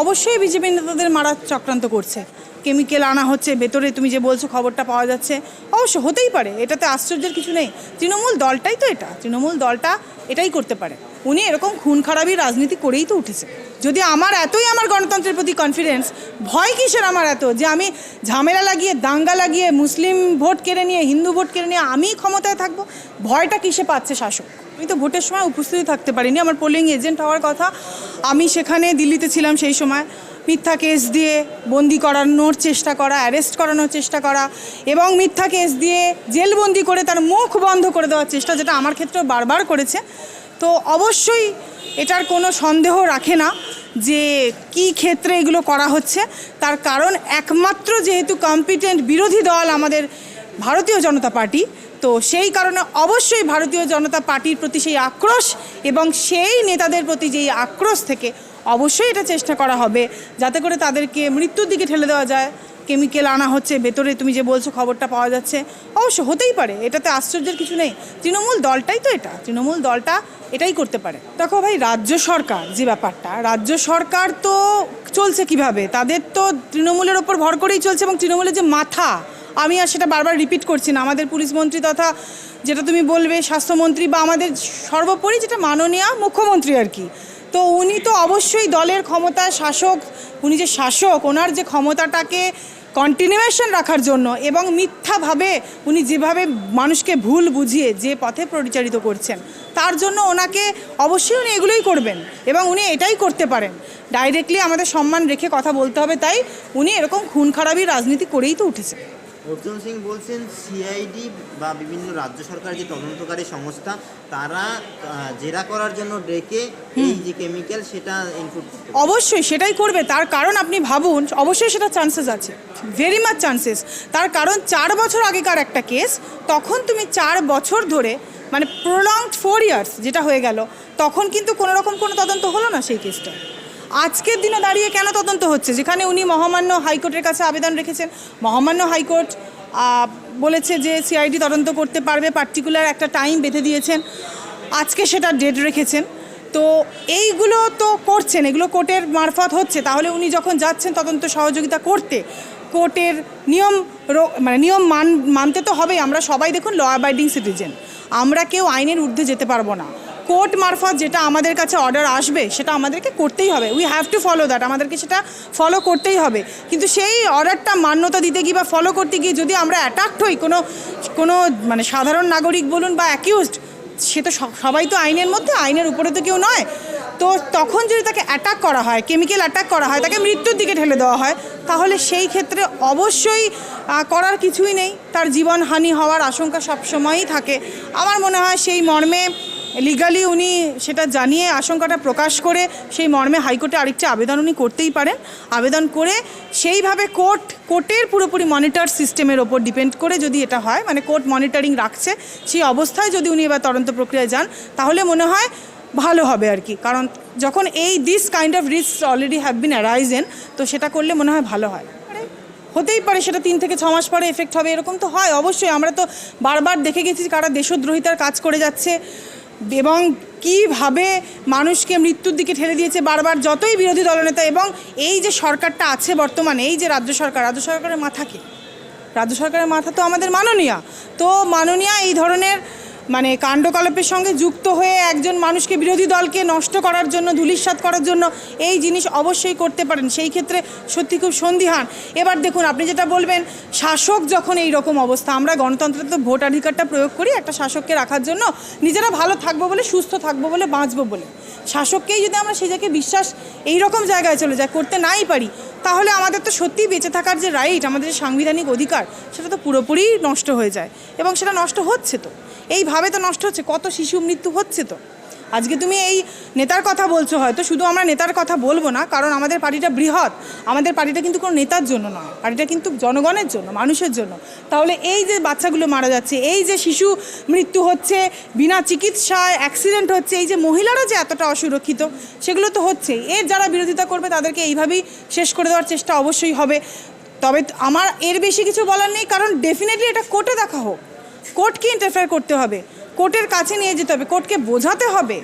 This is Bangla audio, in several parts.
অবশ্যই বিজেপি নেতাদের মারার চক্রান্ত করছে। কেমিক্যাল আনা হচ্ছে, ভেতরে তুমি যে বলছো খবরটা পাওয়া যাচ্ছে, অবশ্য হতেই পারে, এটাতে আশ্চর্যের কিছু নেই। তৃণমূল দলটাই তো এটা, তৃণমূল দলটা এটাই করতে পারে। উনি এরকম খুন খারাপই রাজনীতি করেই তো উঠেছে। যদি আমার এতই আমার গণতন্ত্রের প্রতি কনফিডেন্স ভয় কিসের আমার এত? যে আমি ঝামেলা লাগিয়ে, দাঙ্গা লাগিয়ে, মুসলিম ভোট কেড়ে নিয়ে, হিন্দু ভোট কেড়ে নিয়ে আমি ক্ষমতায় থাকব, ভয়টা কিসে পাচ্ছে শাসক? আমি তো ভোটের সময় উপস্থিত থাকতে পারিনি, আমার পোলিং এজেন্ট হওয়ার কথা, আমি সেখানে দিল্লিতে ছিলাম সেই সময়। মিথ্যা কেস দিয়ে বন্দি করানোর চেষ্টা করা অ্যারেস্ট করানোর চেষ্টা করা এবং মিথ্যা কেস দিয়ে জেলবন্দি করে তার মুখ বন্ধ করে দেওয়ার চেষ্টা, যেটা আমার ক্ষেত্রেও বারবার করেছে। তো অবশ্যই এটার কোনো সন্দেহ রাখে না যে কি ক্ষেত্রে এগুলো করা হচ্ছে। তার কারণ একমাত্র যেহেতু কম্পিটেন্ট বিরোধী দল আমাদের ভারতীয় জনতা পার্টি তো সেই কারণে অবশ্যই ভারতীয় জনতা পার্টির প্রতি সেই আক্রোশ এবং সেই নেতাদের প্রতি যেই আক্রোশ থেকে অবশ্যই এটা চেষ্টা করা হবে, যাতে করে তাদেরকে মৃত্যুর দিকে ঠেলে দেওয়া যায়। কেমিক্যাল আনা হচ্ছে, ভেতরে তুমি যে বলছো খবরটা পাওয়া যাচ্ছে, অবশ্য হতেই পারে, এটাতে আশ্চর্যের কিছু নেই। তৃণমূল দলটাই তো এটা, তৃণমূল দলটা এটাই করতে পারে। দেখো ভাই, রাজ্য সরকার যে ব্যাপারটা, রাজ্য সরকার তো চলছে কীভাবে? তাদের তো তৃণমূলের ওপর ভর করেই চলছে এবং তৃণমূলের যে মাথা আমি আর সেটা বারবার রিপিট করছি না। আমাদের পুলিশ মন্ত্রী তথা যেটা তুমি বলবে, স্বাস্থ্যমন্ত্রী বা আমাদের সর্বোপরি যেটা মাননীয় মুখ্যমন্ত্রী আর কি। তো উনি তো অবশ্যই দলের ক্ষমতা শাসক, উনি যে শাসক, ওনার যে ক্ষমতাটাকে কন্টিনিউয়েশন রাখার জন্য এবং মিথ্যাভাবে উনি যেভাবে মানুষকে ভুল বুঝিয়ে যে পথে পরিচালিত করছেন, তার জন্য ওনাকে অবশ্যই উনি এগুলোই করবেন এবং উনি এটাই করতে পারেন। ডাইরেক্টলি আমাদের সম্মান রেখে কথা বলতে হবে, তাই উনি এরকম খুন খারাপই রাজনীতি করেই তো উঠেছে। অর্জুন সিং বলছেন সিআইডি বা বিভিন্ন রাজ্য সরকার যে তদন্তকারী সংস্থা তারা জেরা করার জন্য ডেকে এই যে কেমিক্যাল সেটা ইনপুট অবশ্যই সেটাই করবে। তার কারণ আপনি ভাবুন অবশ্যই সেটা চান্সেস আছে ভেরি মাচ চান্সেস তার কারণ চার বছর আগেকার একটা কেস তখন তুমি চার বছর ধরে মানে প্রলংড ফোর ইয়ার্স যেটা হয়ে গেল তখন কিন্তু কোনো রকম কোনো তদন্ত হলো না সেই কেসটা আজকের দিনে দাঁড়িয়ে কেন তদন্ত হচ্ছে? যেখানে উনি মহামান্য হাইকোর্টের কাছে আবেদন রেখেছেন। মহামান্য হাইকোর্ট বলেছে যে সিআইডি তদন্ত করতে পারবে, পার্টিকুলার একটা টাইম বেঁধে দিয়েছেন। আজকে সেটা ডেট রেখেছেন। তো এইগুলো তো করছেন, এগুলো কোর্টের মারফত হচ্ছে। তাহলে উনি যখন যাচ্ছেন তদন্ত সহযোগিতা করতে, কোর্টের নিয়ম মানে নিয়ম মান, মানতে তো হবেই। আমরা সবাই দেখুন ল অ্যাবাইডিং সিটিজেন আমরা কেউ আইনের ঊর্ধ্বে যেতে পারব না। কোর্ট মারফত যেটা আমাদের কাছে অর্ডার আসবে, সেটা আমাদেরকে করতেই হবে। We have to follow that আমাদেরকে সেটা ফলো করতেই হবে। কিন্তু সেই অর্ডারটা মান্যতা দিতে গিয়ে বা ফলো করতে গিয়ে যদি আমরা অ্যাটাক্ট হই, কোনো কোনো মানে সাধারণ নাগরিক বলুন বা অ্যাকিউজড সে তো সবাই তো আইনের মধ্যে, আইনের উপরে তো কেউ নয়। তো তখন যদি তাকে অ্যাটাক করা হয় কেমিক্যাল অ্যাটাক করা হয়, তাকে মৃত্যুর দিকে ঠেলে দেওয়া হয়, তাহলে সেই ক্ষেত্রে অবশ্যই করার কিছুই নেই। তার জীবনহানি হওয়ার আশঙ্কা সবসময়ই থাকে। আমার মনে হয় সেই মর্মে লিগালি উনি সেটা জানিয়ে আশঙ্কাটা প্রকাশ করে সেই মর্মে হাইকোর্টে আরেকটি আবেদন উনি করতেই পারেন। আবেদন করে সেইভাবে কোর্ট, কোর্টের পুরোপুরি মনিটর সিস্টেমের ওপর ডিপেন্ড করে যদি এটা হয় মানে কোর্ট মনিটরিং রাখছে সেই অবস্থায় যদি উনি এবার তদন্ত প্রক্রিয়ায় যান, তাহলে মনে হয় ভালো হবে আর কি। কারণ যখন এই this kind of risk already have been arisen তো সেটা করলে মনে হয় ভালো হয়। হতেই পারে সেটা তিন থেকে ছ মাস পরে এফেক্ট হবে, এরকম তো হয় অবশ্যই। আমরা তো বারবার দেখে গেছি কারা দেশদ্রোহিতার কাজ করে যাচ্ছে। এবং কীভাবে মানুষকে মৃত্যুর দিকে ঠেলে দিয়েছে বারবার যতই বিরোধী দলনেতা এবং এই যে সরকারটা আছে বর্তমানে, এই যে রাজ্য সরকার, রাজ্য সরকারের মাথা কি? রাজ্য সরকারের মাথা তো আমাদের মাননীয়া। তো মাননীয়া এই ধরনের মানে কাণ্ডকলাপের সঙ্গে যুক্ত হয়ে একজন মানুষকে বিরোধী দলকে নষ্ট করার জন্য ধুলিস্বাদ করার জন্য এই জিনিস অবশ্যই করতে পারেন। সেই ক্ষেত্রে সত্যি খুব সন্দিহান। এবার দেখুন, আপনি যেটা বলবেন, শাসক যখন এই রকম অবস্থা, আমরা গণতন্ত্রে তো ভোটাধিকারটা প্রয়োগ করি, একটা শাসককে রাখার জন্য নিজেরা ভালো থাকব বলে, সুস্থ থাকব বলে, বাঁচবো বলে। শাসককেই যদি আমরা সেই জায়গায় বিশ্বাস এই রকম জায়গায় চলে যায়, করতে নাই পারি, তাহলে আমাদের তো সত্যিই বেঁচে থাকার যে রাইট আমাদের যে সাংবিধানিক অধিকার, সেটা তো পুরোপুরি নষ্ট হয়ে যায় এবং সেটা নষ্ট হচ্ছে তো। এইভাবে তো নষ্ট হচ্ছে, কত শিশু মৃত্যু হচ্ছে তো। আজকে তুমি এই নেতার কথা বলছো হয়তো, শুধু আমরা নেতার কথা বলব না, কারণ আমাদের পার্টিটা বৃহৎ। আমাদের পার্টিটা কিন্তু কোনো নেতার জন্য নয়, পার্টিটা কিন্তু জনগণের জন্য, মানুষের জন্য। তাহলে এই যে বাচ্চাগুলো মারা যাচ্ছে, এই যে শিশু মৃত্যু হচ্ছে, বিনা চিকিৎসায় অ্যাক্সিডেন্ট হচ্ছে, এই যে মহিলারা যে এতটা অসুরক্ষিত, সেগুলো তো হচ্ছেই। এর যারা বিরোধিতা করবে, তাদেরকে এইভাবেই শেষ করে দেওয়ার চেষ্টা অবশ্যই হবে। তবে আমার এর বেশি কিছু বলার নেই, কারণ ডেফিনেটলি এটা কোর্টে দেখা হোক। কোর্টকে ইন্টারফেয়ার করতে হবে। কোর্টের কাছে নিয়ে যেতে হবে। কোর্টকে বোঝাতে হবে।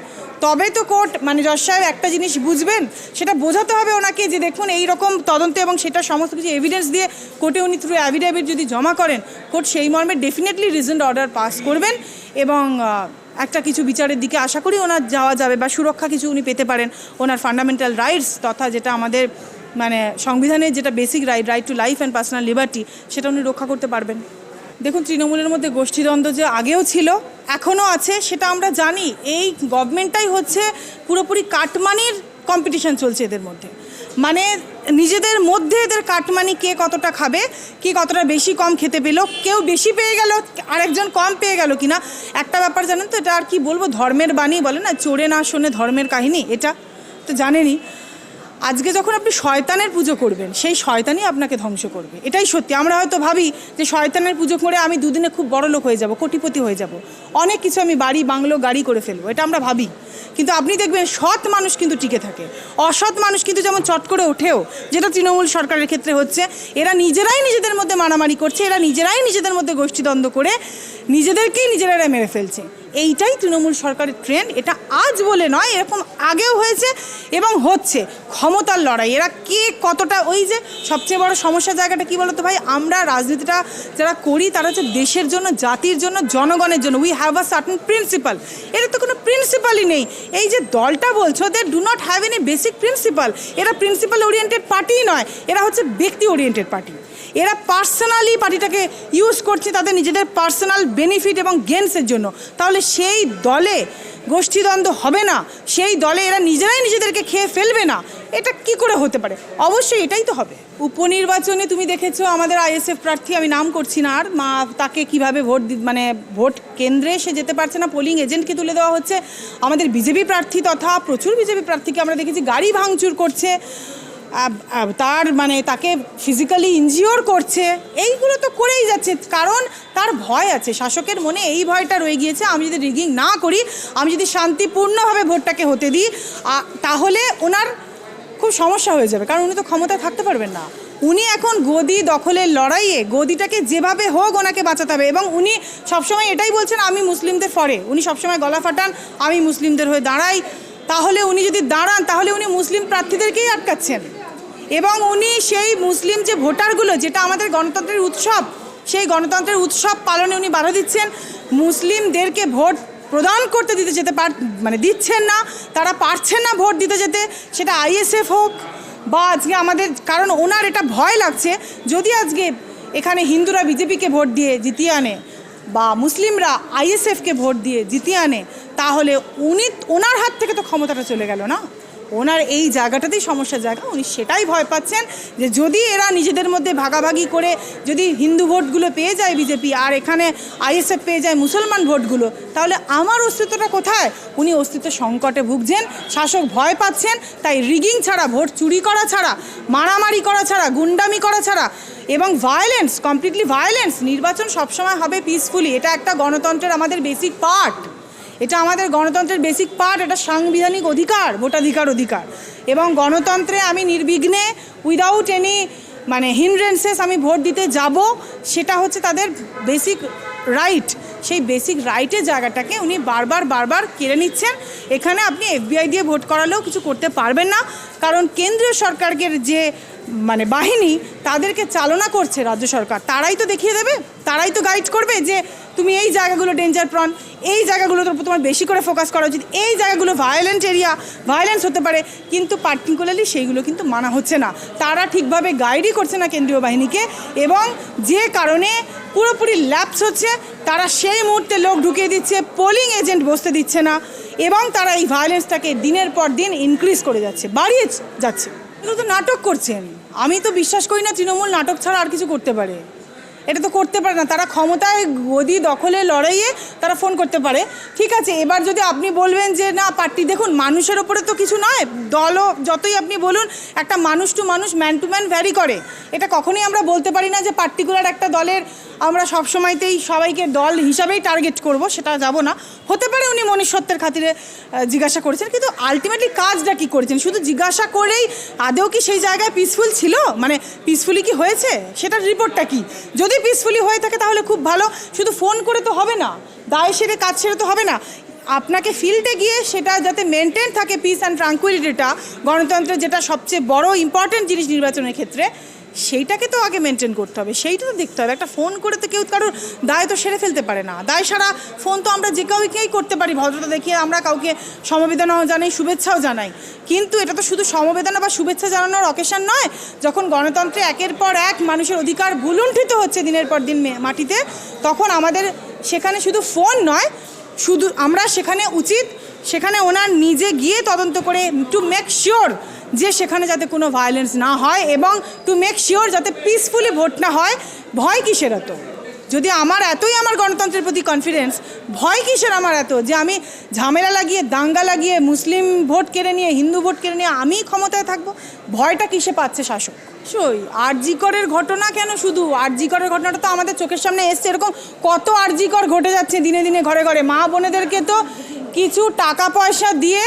তবে তো কোর্ট মানে জজ সাহেব একটা জিনিস বুঝবেন, সেটা বোঝাতে হবে ওনাকে যে দেখুন এই রকম তদন্ত এবং সেটা সমস্ত কিছু এভিডেন্স দিয়ে কোর্টে উনি থ্রু অ্যাভিডেভিট যদি জমা করেন, কোর্ট সেই মর্মে ডেফিনেটলি রিজেন্ট অর্ডার পাস করবেন এবং একটা কিছু বিচারের দিকে আশা করি ওনার যাওয়া যাবে বা সুরক্ষা কিছু উনি পেতে পারেন ওনার ফান্ডামেন্টাল রাইটস তথা যেটা আমাদের মানে সংবিধানের যেটা basic right right to life and personal liberty সেটা উনি রক্ষা করতে পারবেন। দেখুন, তৃণমূলের মধ্যে গোষ্ঠীদ্বন্দ্ব যে আগেও ছিল, এখনও আছে, সেটা আমরা জানি। এই গভর্নমেন্টটাই হচ্ছে পুরোপুরি কাটমানির কম্পিটিশন চলছে এদের মধ্যে। মানে নিজেদের মধ্যে এদের কাটমানি কে কতটা খাবে, কে কতটা বেশি কম খেতে পেল, কেউ বেশি পেয়ে গেল, আরেকজন কম পেয়ে গেল কিনা, একটা ব্যাপার জানেন তো, এটা আর কি বলব, ধর্মের বাণী বলে না, চোরে না শোনে ধর্মের কাহিনী, এটা তো জানেনই। আজকে যখন আপনি শয়তানের পুজো করবেন, সেই শয়তানই আপনাকে ধ্বংস করবে। এটাই সত্যি। আমরা হয়তো ভাবি যে শয়তানের পুজো করে আমি দুদিনে খুব বড় লোক হয়ে যাব, কোটিপতি হয়ে যাব। অনেক কিছু আমি বাড়ি, বাংলো, গাড়ি করে ফেলব, এটা আমরা ভাবি। কিন্তু আপনি দেখবেন সৎ মানুষ কিন্তু টিকে থাকে। অসৎ মানুষ কিন্তু যেমন চট করে ওঠেও, যেটা তৃণমূল সরকারের ক্ষেত্রে হচ্ছে, এরা নিজেরাই নিজেদের মধ্যে মারামারি করছে, এরা নিজেরাই নিজেদের মধ্যে গোষ্ঠীদ্বন্দ্ব করে নিজেদেরকেই নিজেরা মেরে ফেলছে। এইটাই তৃণমূল সরকারের ট্রেন্ড এটা আজ বলে নয়, এরকম আগেও হয়েছে এবং হচ্ছে। ক্ষমতার লড়াই, এরা কে কতটা ওই যে সবচেয়ে বড় সমস্যা জায়গাটা কি বলতো ভাই? আমরা রাজনীতিটা যারা করি, তারা হচ্ছে দেশের জন্য, জাতির জন্য, জনগণের জন্য। We have a certain principle এদের তো কোনো প্রিন্সিপালই নেই। এই যে দলটা বলছো they do not have any basic principle এরা প্রিন্সিপাল ওরিয়েন্টেড পার্টিই নয়, এরা হচ্ছে ব্যক্তি ওরিয়েন্টেড পার্টি এরা পার্সোনালি পার্টিটাকে ইউজ করছে তাদের নিজেদের পার্সোনাল বেনিফিট এবং গেমসের জন্য। তাহলে সেই দলে গোষ্ঠীদ্বন্দ্ব হবে না, সেই দলে এরা নিজেরাই নিজেদেরকে খেয়ে ফেলবে না। এটা কি করে হতে পারে? অবশ্যই এটাই তো হবে। উপনির্বাচনে তুমি দেখেছ আমাদের আইএসএফ প্রার্থী, আমি নাম করছি না আর, মা তাকে কীভাবে ভোট মানে ভোট কেন্দ্রে সে যেতে পারছে না পোলিং এজেন্টকে তুলে দেওয়া হচ্ছে। আমাদের বিজেপি প্রার্থী তথা প্রচুর বিজেপি প্রার্থীকে আমরা দেখেছি, গাড়ি ভাঙচুর করছে। তার মানে তাকে ফিজিক্যালি ইনজিওর করছে, এইগুলো তো করেই যাচ্ছে। কারণ তার ভয় আছে, শাসকের মনে এই ভয়টা রয়ে গিয়েছে, আমি যদি রিগিং না করি, আমি যদি শান্তিপূর্ণভাবে ভোটটাকে হতে দিই তাহলে ওনার খুব সমস্যা হয়ে যাবে, কারণ উনি তো ক্ষমতায় থাকতে পারবেন না। উনি এখন গদি দখলের লড়াইয়ে, গদিটাকে যেভাবে হোক ওনাকে বাঁচাতে হবে, এবং উনি সবসময় এটাই বলছেন, আমি মুসলিমদের ফরে। উনি সবসময় গলা ফাটান, আমি মুসলিমদের হয়ে দাঁড়াই। তাহলে উনি যদি দাঁড়ান, তাহলে উনি মুসলিম প্রার্থীদেরকেই আটকাচ্ছেন। এবং উনি সেই মুসলিম যে ভোটারগুলো, যেটা আমাদের গণতন্ত্রের উৎসব, সেই গণতন্ত্রের উৎসব পালনে উনি বাধা দিচ্ছেন। মুসলিমদেরকে ভোট প্রদান করতে দিতে যেতে পার মানে দিচ্ছেন না, তারা পারছেন না ভোট দিতে যেতে। সেটা আইএসএফ হোক বা আজকে আমাদের, কারণ ওনার এটা ভয় লাগছে, যদি আজকে এখানে হিন্দুরা বিজেপিকে ভোট দিয়ে জিতিয়ে আনে বা মুসলিমরা আইএসএফকে ভোট দিয়ে জিতিয়ে আনে, তাহলে উনি, ওনার হাত থেকে তো ক্ষমতাটা চলে গেল না? ওনার এই জায়গাটাতেই সমস্যার জায়গা, উনি সেটাই ভয় পাচ্ছেন যে যদি এরা নিজেদের মধ্যে ভাগাভাগি করে যদি হিন্দু ভোটগুলো পেয়ে যায় বিজেপি আর এখানে আইএসএফ পেয়ে যায় মুসলমান ভোটগুলো, তাহলে আমার অস্তিত্বটা কোথায়? উনি অস্তিত্ব সংকটে ভুগছেন, শাসক ভয় পাচ্ছেন, তাই রিগিং ছাড়া, ভোট চুরি করা ছাড়া, মারামারি করা ছাড়া, গুন্ডামি করা ছাড়া এবং ভায়োলেন্স কমপ্লিটলি ভায়োলেন্স নির্বাচন সবসময় হবে পিসফুলি এটা একটা গণতন্ত্রের আমাদের বেসিক পার্ট এটা আমাদের গণতন্ত্রের বেসিক পার্ট এটা সাংবিধানিক অধিকার, ভোটাধিকার অধিকার। এবং গণতন্ত্রে আমি নির্বিঘ্নে উইদাউট এনি মানে হিনড্রেন্সেস আমি ভোট দিতে যাব, সেটা হচ্ছে তাদের বেসিক রাইট সেই বেসিক রাইটের জায়গাটাকে উনি বারবার বারবার কেড়ে নিচ্ছেন। এখানে আপনি এফবিআই দিয়ে ভোট করালেও কিছু করতে পারবেন না। কারণ কেন্দ্রীয় সরকারের যে মানে বাহিনী, তাদেরকে চালনা করছে রাজ্য সরকার। তারাই তো দেখিয়ে দেবে, তারাই তো গাইড করবে যে তুমি এই জায়গাগুলো ডেঞ্জার প্রন এই জায়গাগুলোর উপর তোমার বেশি করে ফোকাস করা উচিত। এই জায়গাগুলো ভায়োলেন্ট এরিয়া ভায়োলেন্স হতে পারে, কিন্তু পার্টিকুলারলি সেইগুলো কিন্তু মানা হচ্ছে না। তারা ঠিকভাবে গাইডই করছে না কেন্দ্রীয় বাহিনীকে এবং যে কারণে পুরোপুরি ল্যাপস হচ্ছে, তারা সেই মুহূর্তে লোক ঢুকিয়ে দিচ্ছে পোলিং এজেন্ট বসতে দিচ্ছে না, এবং তারা এই ভায়োলেন্সটাকে দিনের পর দিন ইনক্রিজ করে যাচ্ছে, বাড়িয়ে যাচ্ছে। এগুলো তো নাটক করছেন। আমি তো বিশ্বাস করি না তৃণমূল নাটক ছাড়া আর কিছু করতে পারে। এটা তো করতে পারে না। তারা ক্ষমতায় গদি দখলে লড়াইয়ে তারা ফোন করতে পারে। ঠিক আছে, এবার যদি আপনি বলবেন যে, না, পার্টি দেখুন, মানুষের ওপরে তো কিছু নয়। দলও, যতই আপনি বলুন, একটা মানুষ টু মানুষ ম্যান টু ম্যান ভ্যারি করে। এটা কখনোই আমরা বলতে পারি না যে পার্টিকুলার একটা দলের আমরা সবসময়তেই সবাইকে দল হিসাবেই টার্গেট করব, সেটা যাব না। হতে পারে উনি মনুষ্যত্বের খাতিরে জিজ্ঞাসা করেছেন, কিন্তু আলটিমেটলি কাজটা কি করেছেন? শুধু জিজ্ঞাসা করেই আদেও কি সেই জায়গায় পিসফুল ছিল? মানে পিসফুলি কি হয়েছে? সেটার রিপোর্টটা কি? যদি পিসফুলি হয়ে থাকে তাহলে খুব ভালো, শুধু ফোন করে তো হবে না, দায় সেরে কাজ সেরে তো হবে না। আপনাকে ফিল্ডে গিয়ে সেটা যাতে মেনটেন থাকে পিস অ্যান্ড ট্রাঙ্কুইলিটিটা গণতন্ত্রের যেটা সবচেয়ে বড় ইম্পর্টেন্ট জিনিস নির্বাচনের ক্ষেত্রে সেইটাকে তো আগে মেনটেন করতে হবে, সেইটা তো দেখতে হবে। একটা ফোন করে তো কেউ কারোর দায় তো সেরে ফেলতে পারে না। দায় সারা ফোন তো আমরা যে কাউকেই করতে পারি, ভদ্রতা দেখিয়ে আমরা কাউকে সমবেদনাও জানাই, শুভেচ্ছাও জানাই। কিন্তু এটা তো শুধু সমবেদনা বা শুভেচ্ছা জানানোর অকেশন নয়, যখন গণতন্ত্রে একের পর এক মানুষের অধিকার ভুলুণ্ঠিত হচ্ছে দিনের পর দিন মাটিতে, তখন আমাদের সেখানে শুধু ফোন নয়, শুধু আমরা সেখানে উচিত, সেখানে ওনার নিজে গিয়ে তদন্ত করে টু মেক শিওর যে সেখানে যাতে কোনো ভায়োলেন্স না হয় এবং টু মেক শিওর যাতে পিসফুলি ভোট না হয়, ভয় কিসের এত? যদি আমার এতই আমার গণতন্ত্রের প্রতি কনফিডেন্স ভয় কিসের আমার এত? যে আমি ঝামেলা লাগিয়ে, দাঙ্গা লাগিয়ে, মুসলিম ভোট কেড়ে নিয়ে, হিন্দু ভোট কেড়ে নিয়ে আমি ক্ষমতায় থাকব? ভয়টা কিসে পাচ্ছে শাসক? সই আরজিকরের ঘটনা কেন শুধু? আরজিকরের ঘটনাটা তো আমাদের চোখের সামনে এসছে। এরকম কত আরজিকর ঘটে যাচ্ছে দিনে দিনে, ঘরে ঘরে। মা বোনেদেরকে তো কিছু টাকা পয়সা দিয়ে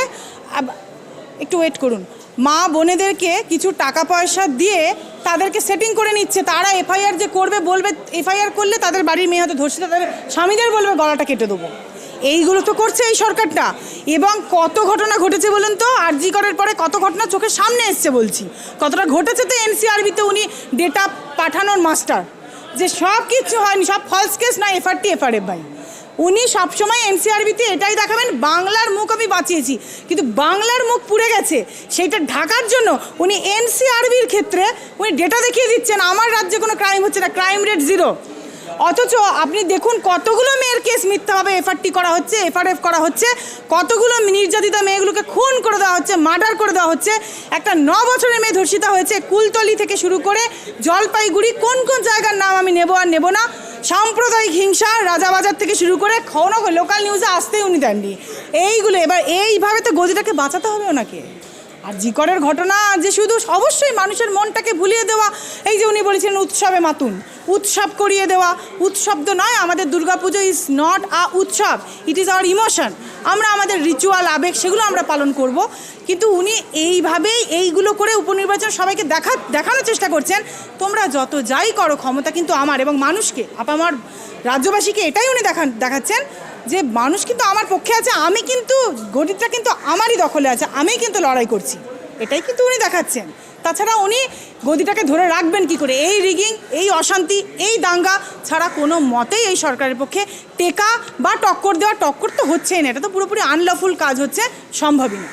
একটু ওয়েট করুন। মা বোনেদেরকে কিছু টাকা পয়সা দিয়ে তাদেরকে সেটিং করে নিচ্ছে। তারা এফআইআর যে করবে, বলবে, এফআইআর করলে তাদের বাড়ির মেয়ে হয়তো ধর্ষিত তাদের স্বামীদের বলবে, গলাটা কেটে দেবো। এইগুলো তো করছে এই সরকারটা। এবং কত ঘটনা ঘটেছে বলুন তো? আরজি করার পরে কত ঘটনা চোখের সামনে এসছে বলছি। কতটা ঘটেছে তো এনসিআরবিতে উনি ডেটা পাঠানোর মাস্টার যে সব কিছু হয়নি, সব ফলস কেস না, এফআরটি, এফআরএফ ভাই। উনি সবসময় এনসিআরবিতে এটাই দেখাবেন, বাংলার মুখ আমি বাঁচিয়েছি। কিন্তু বাংলার মুখ পুড়ে গেছে সেইটা ঢাকার জন্য উনি এনসিআরবির ক্ষেত্রে উনি ডেটা দেখিয়ে দিচ্ছেন, আমার রাজ্যে কোনো ক্রাইম হচ্ছে না ক্রাইম রেট জিরো অথচ আপনি দেখুন কতগুলো মেয়ের কেস মিথ্যাভাবে এফআরটি করা হচ্ছে এফআরএফ করা হচ্ছে, কতগুলো নির্যাতিতা মেয়েগুলোকে খুন করে দেওয়া হচ্ছে মার্ডার করে দেওয়া হচ্ছে। একটা ন বছরের মেয়ে ধর্ষিতা হয়েছে, কুলতলি থেকে শুরু করে জলপাইগুড়ি, কোন কোন জায়গার নাম আমি নেব আর নেব না। সাম্প্রদায়িক হিংসা রাজাবাজার থেকে শুরু করে কোনো লোকাল নিউজে আসতেই উনি দেননি। এইগুলো, এবার এইভাবে তো গদিটাকে বাঁচাতে হবে ওনাকে। আর জিকরের ঘটনা যে শুধু অবশ্যই মানুষের মনটাকে ভুলিয়ে দেওয়া, এই যে উনি বলেছিলেন উৎসবে মাতুন। উৎসব করিয়ে দেওয়া, উৎসব তো নয়, আমাদের দুর্গাপুজো ইজ নট আ উৎসব ইট ইজ আওয়ার ইমোশন আমরা আমাদের রিচুয়াল আবেগ, সেগুলো আমরা পালন করব। কিন্তু উনি এইভাবেই এইগুলো করে উপনির্বাচন সবাইকে দেখা, দেখানোর চেষ্টা করছেন, তোমরা যত যাই করো ক্ষমতা কিন্তু আমার এবং মানুষকে আপ আমার রাজ্যবাসীকে এটাই উনি দেখান দেখাচ্ছেন। যে মানুষ কিন্তু আমার পক্ষে আছে, আমি কিন্তু, গণিতটা কিন্তু আমারই দখলে আছে আমি কিন্তু লড়াই করছি। এটাই কিন্তু উনি দেখাচ্ছেন। তাছাড়া উনি গদিটাকে ধরে রাখবেন কি করে? এই রিগিং, এই অশান্তি, এই দাঙ্গা ছাড়া কোনো মতেই এই সরকারের পক্ষে টেকা বা টক্কর দেওয়া টক্কর তো হচ্ছেই না। এটা তো পুরোপুরি আনলফুল কাজ হচ্ছে, সম্ভবই না।